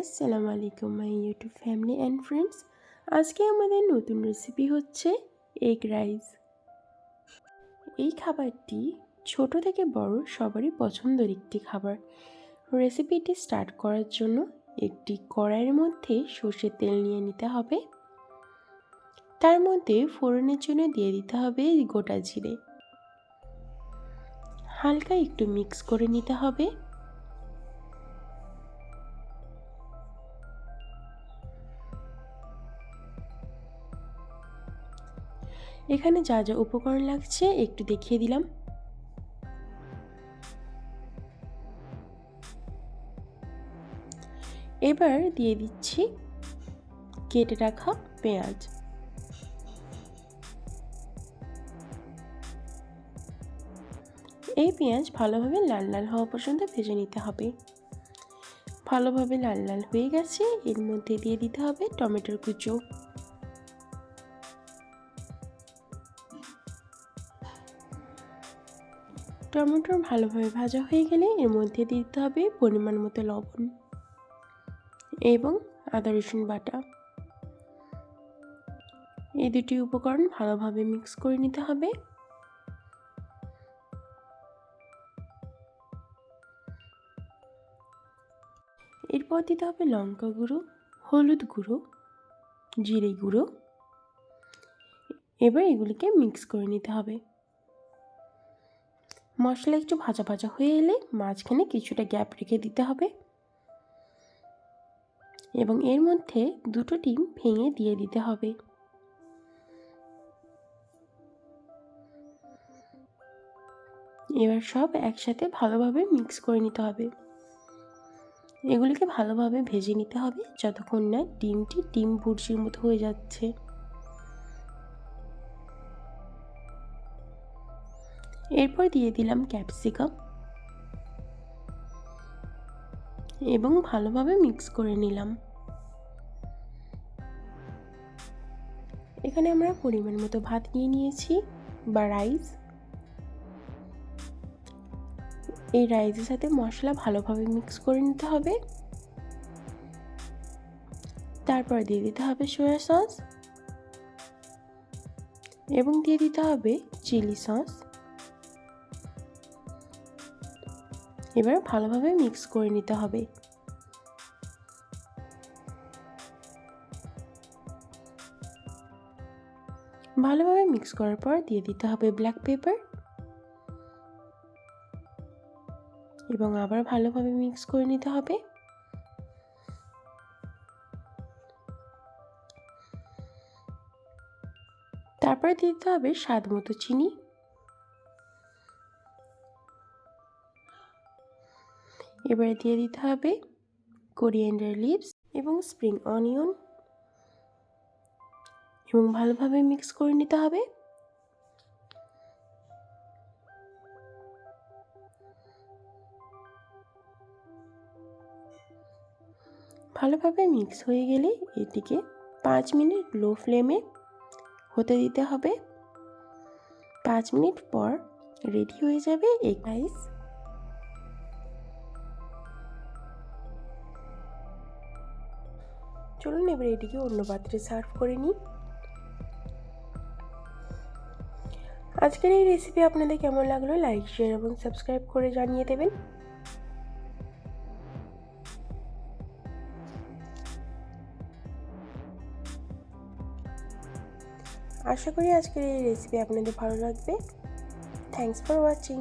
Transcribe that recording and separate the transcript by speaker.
Speaker 1: আসসালামু আলাইকুম my YouTube family and friends আজকে আমাদের নতুন রেসিপি হচ্ছে এগ রাইস এই খাবারটি ছোট থেকে বড় সবারই পছন্দের একটি খাবার। রেসিপিটি স্টার্ট করার জন্য একটি কড়াইয়ের মধ্যে সর্ষের তেল নিয়ে নিতে হবে। তার মধ্যে ফোড়নের জন্য দিয়ে দিতে হবে গোটা জিরে। হালকা একটু মিক্স করে নিতে হবে। এখানে যা যা উপকরণ লাগছে, একটু দেখিয়ে দিলাম। এবার দিয়ে দিচ্ছি কেটে রাখা পেঁয়াজ। এই পেঁয়াজ ভালোভাবে লাল লাল হওয়া পর্যন্ত ভেজে নিতে হবে। ভালোভাবে লাল লাল হয়ে গেছে, এর মধ্যে দিয়ে দিতে হবে টমেটোর কুচো। টমেটো ভালোভাবে ভাজা হয়ে গেলে এর মধ্যে দিতে হবে পরিমাণ মতো লবণ এবং আদা, রসুন বাটা। এই দুটি উপকরণ ভালোভাবে মিক্স করে নিতে হবে। এরপর দিতে হবে লঙ্কা গুঁড়ো, হলুদ গুঁড়ো, জিরে গুঁড়ো। এবার এগুলিকে মিক্স করে নিতে হবে। মশলা একটু ভাজা ভাজা হয়ে এলে মাঝখানে কিছুটা গ্যাপ রেখে দিতে হবে। এবং এর মধ্যে দুটো ডিম ভেঙে দিয়ে দিতে হবে। এবার সব একসাথে ভালোভাবে মিক্স করে নিতে হবে। এগুলিকে ভালোভাবে ভেজে নিতে হবে, যতক্ষণ না ডিমটি ডিম বুর্জির মতো হয়ে যাচ্ছে। এরপর দিয়ে দিলাম ক্যাপসিকাম। এবং ভালোভাবে মিক্স করে নিলাম। এখানে আমরা পরিমাণ মতো ভাত নিয়ে নিয়েছি বা রাইস। এই রাইসের সাথে মশলা ভালোভাবে মিক্স করে নিতে হবে। তারপর দিয়ে দিতে হবে সয়া সস। এবং দিয়ে দিতে হবে চিলি সস। এবার ভালোভাবে মিক্স করে নিতে হবে। ভালোভাবে মিক্স করার পর দিয়ে দিতে হবে ব্ল্যাক পেপার। এবং আবার ভালোভাবে মিক্স করে নিতে হবে। তারপরে দিতে হবে স্বাদ মতো চিনি। এবারে দিয়ে দিতে হবে কোরিয়েন্ডার লিভস এবং স্প্রিং অনিয়ন এবং ভালোভাবে মিক্স করে নিতে হবে। ভালোভাবে মিক্স হয়ে গেলে এটিকে পাঁচ মিনিট লো ফ্লেমে হতে দিতে হবে। পাঁচ মিনিট পর রেডি হয়ে যাবে এগ রাইস চলুন এবার এটিকে অন্য পাত্রে সার্ভ করে নিই। আজকের এই রেসিপি আপনাদের কেমন লাগল লাইক শেয়ার এবং সাবস্ক্রাইব করে জানিয়ে দেবেন। আশা করি আজকের এই রেসিপি আপনাদের ভালো লাগবে। Thanks for watching